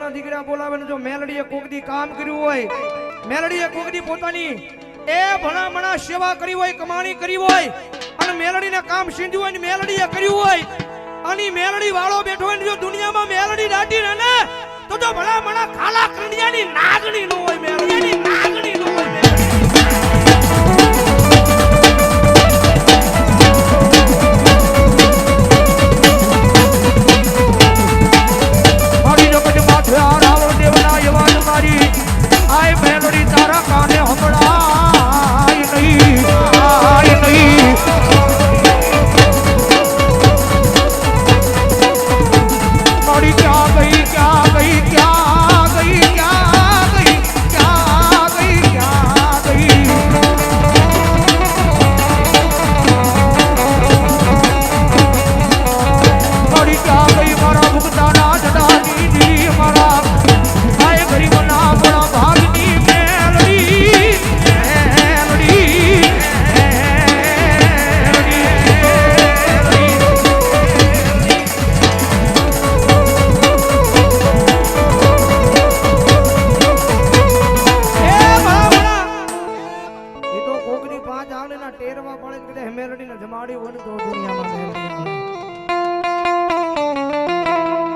ના દીકરા બોલાવે જો મેલડીએ કોકદી કામ કર્યું હોય, મેલડીએ કોકદી પોતાની એ ભણામણા સેવા કરી હોય, કમાણી કરી હોય, અને મેલડીને કામ સીંધ્યું હોય ને મેલડીએ કર્યું હોય, અને મેલડી વાળો બેઠો હોય ને જો દુનિયામાં મેલડી દાટી ને, તો તો ભલામણા ખાલા કંડિયાની નાગણી નો હોય. કોકની પાંચ આંગળીના ટેરવા પડે કે કદાચ મેલડીને જમાડી હોય ને તો દુનિયામાં.